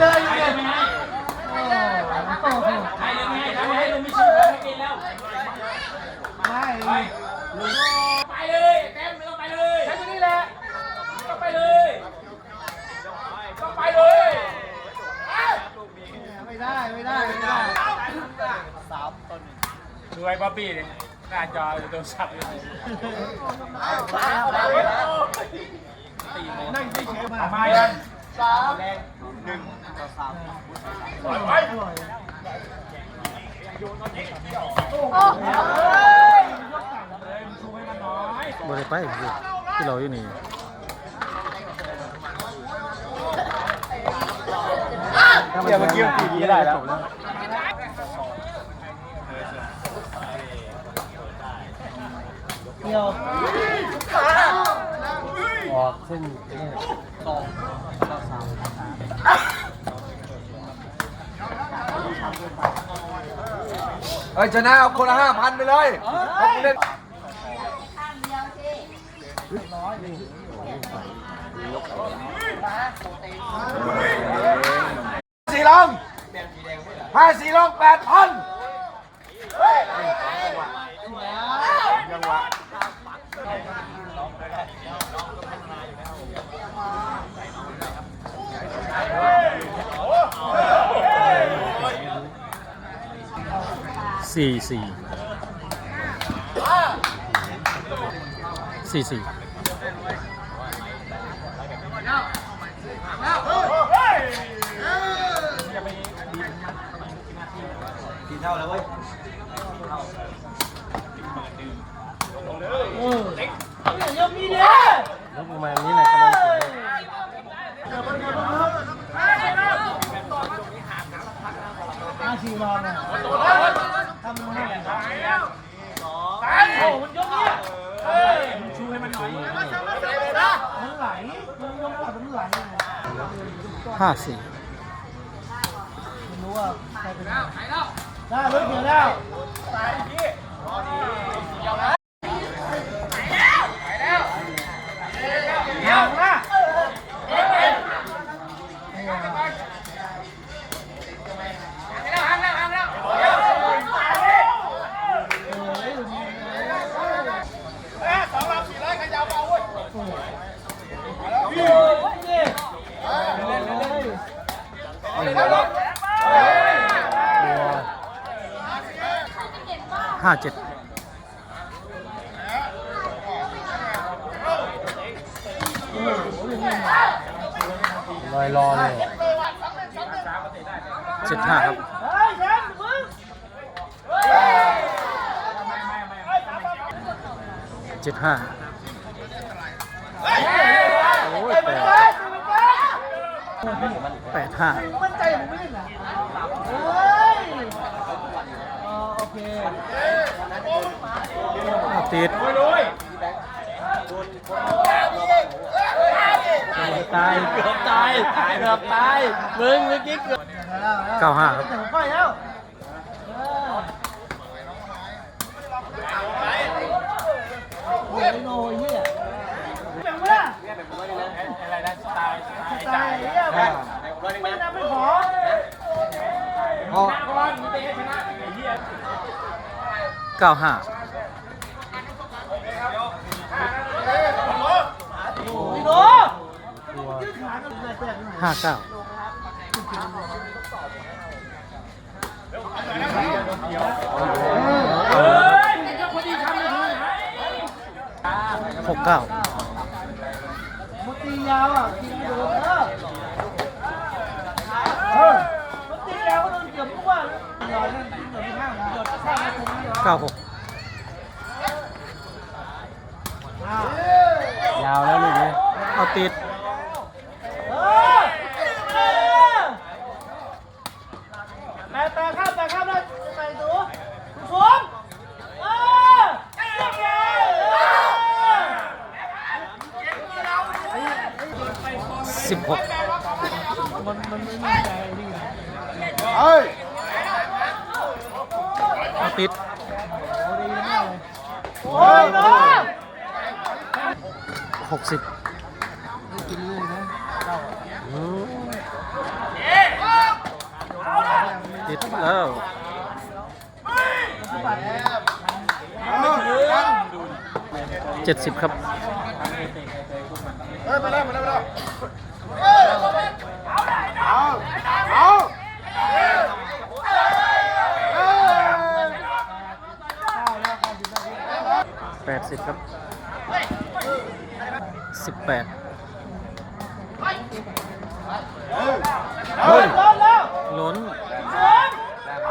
เลยอยู่เนี่ยโอ้โหใครเลยไงทำให้ลุงไม่ชิมไม่กินแล้วไม่ไปเลยแต้มไม่ต้องไปเลยใช้ตัวนี้แหละต้องไปเลยต้องไปเลยไม่ได้ไม่ได้ไม่ได้ดูไอ้บ๊อบบี้เนี่ยหน้าจอโดนสับเลยนั่งเฉยๆมามายัง อร่อยอร่อยชูให้มันน้อยบ่ได้ไปอยู่ที่เราอยู่นี่เดี๋ยวเมื่อกี้ปีนี้ได้แล้วเดียว ออกเส้นนี่ยตองเฮ้ยชนะเอาคนละห้าพันไปเลยเอาผู้เล่นสี่ลงห้าสี่ลงแปดพัน สี่สี่สี่สี่กี่เท่าแล้วเว้ยยกนี่เด้ลูกประมาณนี้แหละกำลังสวยอาชีรองอะทำมันให้โอ้มันยกเนี่ยชูให้มันน้อยมันไหลมันยกแบบมันไหลห้าสี่ไม่รู้ว่าใครเป็นได้รถเดียวแล้วเดี๋ยวนะเห้าเจ็ดลอยรอเลยเจ็ดห้าครับฮ้ยแชมป์มึงเจ็ดห้าโอ้ยแปด แปดห้ามั่นใจผมไม่เล่นนะเฮ้ยอ๋อโอเคเอาติดไปเลยตายเกือบตายเกือบตายมึงเมื่อกี้เกือบเก้าห้าครับแต่ผมค่อยแล้วเออโอ้ยโน่เหี้ยแบ่งเมื่อ อะไรนะสไตล์สไตล์ ตายเหี้ยแบ่งไม่นับไม่ขอ พอ ก้อนเตะชนะไอ้เหี้ย เก้าห้าห้าเก้าหกเก้ามันตียาวอะตีไม่โดนเออมันตียาวก็โดนเกือบทุกวัน เก้าหกอ้าวยาวแล้วลูกนี้เอาติดเออเออแต่แต่ข้ามแต่ข้ามได้ใส่ตัวคุณสมเออเรียบร้อยเออสิบหกมันมันไม่มีใจนี่ไงเฮ้ยเอาติด หกสิบกินเลยนะอืมติดแล้วเจ็ดสิบครับเฮ้ยไปแล้วไปแล้วไปแล้ว แปดสิบครับสิบแปดเฮ้ยล้นแล้วล้นสองเอ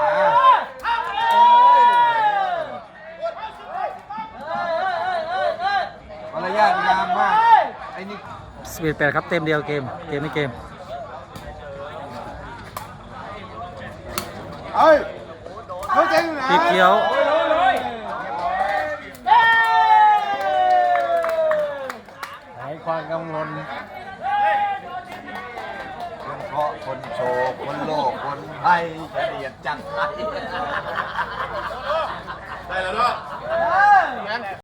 อเอาเลยเอ้ยเอ้ยเอ้ยเอ้ยมารยาทงามมากไอ้นี่สิบเอ็ดแปดครับเต็มเดียวเกม เกมไม่เกมเฮ้ยเขาเจ๋งอยู่นะปีเขียว น้ำนนคนเคาะคนโชว์คนโลกคนไพ่เฉียดจังไยได้แล้วเนาะ